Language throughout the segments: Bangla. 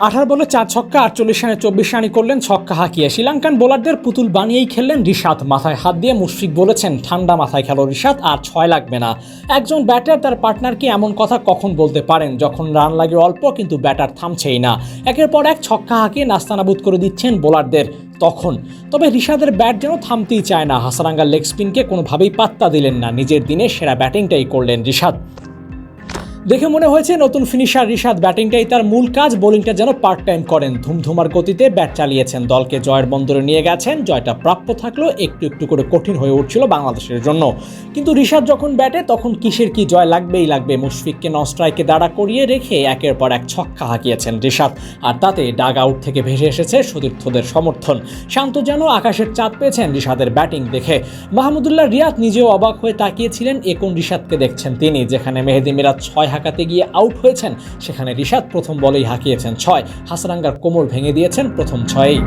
আঠারো বলে চার ছক্কা, আটচল্লিশ রানে চব্বিশ রানি করলেন ছক্কা হাঁকিয়ে। শ্রীলঙ্কান বোলারদের পুতুল বানিয়েই খেললেন রিশাদ। মাথায় হাত দিয়ে মুশফিক বলেছেন, ঠান্ডা মাথায় খেলো রিশাদ, আর ছয় লাগবে না। একজন ব্যাটার তার পার্টনারকে এমন কথা কখন বলতে পারেন? যখন রান লাগে অল্প, কিন্তু ব্যাটার থামছেই না। একের পর এক ছক্কা হাঁকিয়ে নাস্তানাবুদ করে দিচ্ছেন বোলারদের তখন। তবে রিশাদের ব্যাট যেন থামতেই চায় না। হাসারাঙ্গার লেগ স্পিনকে কোনোভাবেই পাত্তা দিলেন না। নিজের দিনে সেরা ব্যাটিংটাই করলেন রিশাদ। দেখে মনে হয়েছে নতুন ফিনিশার রিশাদ ব্যাটিংটাই তার মূল কাজ, বোলিংটা যেন পার্ট টাইম করেন। ধুমধুমার গতিতে ব্যাট চালিয়েছেন। দলকে জয়ের বন্দরে নিয়ে গেছেন। জয়টা প্রাপ্য থাকলেও একটু একটু করে কঠিন হয়ে উঠছিল বাংলাদেশের জন্য। কিন্তু রিশাদ যখন ব্যাটে, তখন কিসের কি জয় লাগবেই লাগবে? মুশফিককে ন স্ট্রাইকে দাঁড়া করিয়ে রেখে একের পর এক ছক্কা হাঁকিয়েছেন রিশাদ। আর তাতে ডাগ আউট থেকে ভেসে এসেছে সতীর্থদের সমর্থন। শান্ত যেন আকাশের চাঁদ পেয়েছেন রিশাদের ব্যাটিং দেখে। মাহমুদুল্লাহ রিয়াদ নিজেও অবাক হয়ে তাকিয়েছিলেন। একন রিশাদকে দেখছেন তিনি? যেখানে মেহেদি মিরাজ ছয় হাঁকাতে গিয়ে আউট হয়েছেন। সেখানে রিশাদ প্রথম বলেই হাঁকিয়েছেন ছয়। হাসারাঙ্গার কোমর ভেঙে দিয়েছেন প্রথম ছয়েই।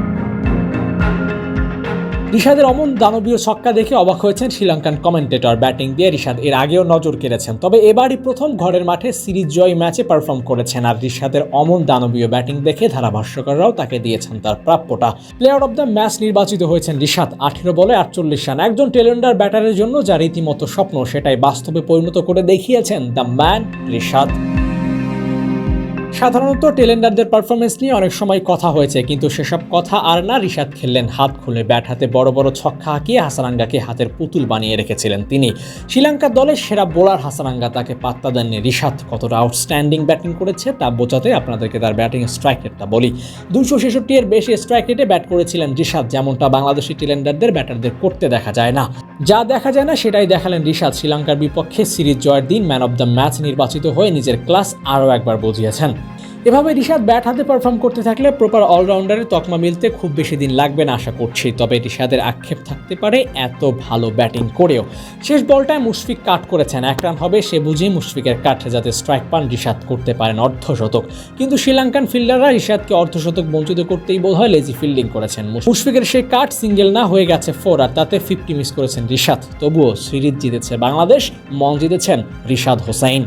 রিশাদের অমন দানবীয় ছক্কা দেখে অবাক হয়েছেন শ্রীলঙ্কান কমেন্টেটর ব্যাটিং দিয়ে। রিশাদ এর আগেও নজর কেড়েছেন, তবে এবারই প্রথম ঘরের মাঠে সিরিজ জয় ম্যাচে পারফর্ম করেছেন আর ঋষাদের অমন দানবীয় ব্যাটিং দেখে ধারাভাষ্যকাররাও তাকে দিয়েছেন তার প্রাপ্যটা। প্লেয়ার অব দ্য ম্যাচ নির্বাচিত হয়েছেন ঋষাদ আঠেরো বলে আটচল্লিশ রান। একজন টেলেন্ডার ব্যাটারের জন্য যা রীতিমতো স্বপ্ন, সেটাই বাস্তবে পরিণত করে দেখিয়েছেন দ্য ম্যান রিশাদ। সাধারণত টেলেন্ডারদের পারফরমেন্স নিয়ে অনেক সময় কথা হয়েছে, কিন্তু সেসব কথা আর না রিশাদ খেললেন হাত খুলে। ব্যাট হাতে বড় বড় ছক্কা হাঁকিয়ে হাসারাঙ্গাকে হাতের পুতুল বানিয়ে রেখেছিলেন তিনি। শ্রীলঙ্কার দলের সেরা বোলার হাসারাঙ্গা তাকে পাত্তা দেননি রিশাদ। কতটা আউটস্ট্যান্ডিং ব্যাটিং করেছে তা বোঝাতে আপনাদেরকে তার ব্যাটিং স্ট্রাইক রেটটা বলি। দুশো ছেষট্টি এর বেশি স্ট্রাইক রেটে ব্যাট করেছিলেন রিশাদ, যেমনটা বাংলাদেশি টেলেন্ডারদের ব্যাটারদের করতে দেখা যায় না। যা দেখা যায় না, সেটাই দেখালেন রিশাদ। শ্রীলঙ্কার বিপক্ষে সিরিজ জয়ের দিন ম্যান অব দ্য ম্যাচ নির্বাচিত হয়ে নিজের ক্লাস আরও একবার বুঝিয়েছেন এভাবে রিশাদ ব্যাট হাতে পারফর্ম করতে থাকলে প্রপার অলরাউন্ডারের তকমা মিলতে খুব বেশি দিন লাগবে না আশা করছি। তবে রিশাদের আক্ষেপ থাকতে পারে এত ভালো ব্যাটিং করেও। শেষ বলটায় মুশফিক কাট করেছেন। এক রান হবে সে বুঝেই মুশফিকের কাঠে যাতে স্ট্রাইক পান রিশাদ করতে পারেন অর্ধশতক। কিন্তু শ্রীলঙ্কান ফিল্ডাররা রিশাদকে অর্ধশতক বঞ্চিত করতেই বোধ হয় লেজি ফিল্ডিং করেছেন। মুশফিকের সেই কাট সিঙ্গেল না হয়ে গেছে ফোর আর তাতে ফিফটি মিস করেছেন রিশাদ। তবুও সিরিজ জিতেছে বাংলাদেশ, মন জিতেছেন রিশাদ হোসাইন